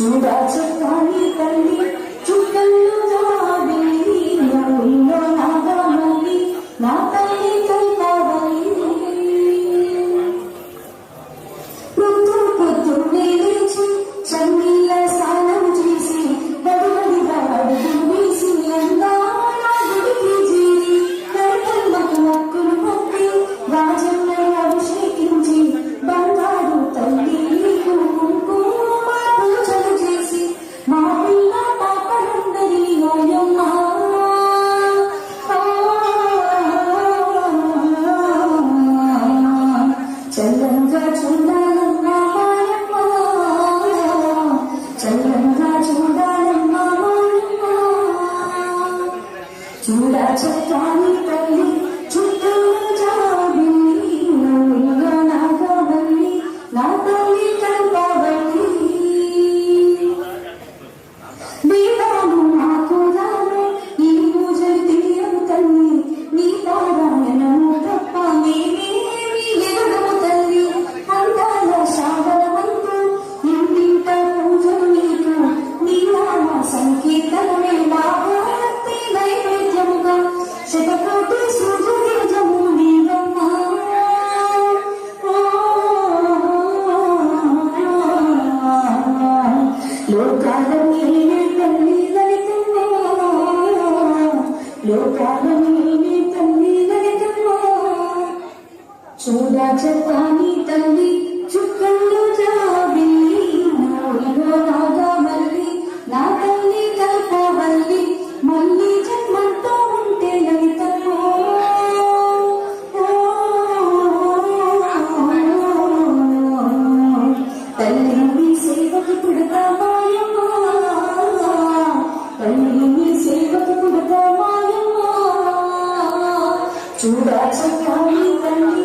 சுடா சுத்தானி தண்ணி That's all time. చూడ చెప్పని తల్లి చుక్కల్లో జాబిల్లి నాలో నాగా మళ్ళీ నా తల్లి కల్పవల్లి మళ్ళీ జన్మంతో ఉంటే లలితలో తల్లి మీ సేవకు పుడతామాయమ్మా తల్లి మీ సేవకు పుడతామాయమ్మా చూడ చెప్పని తల్లి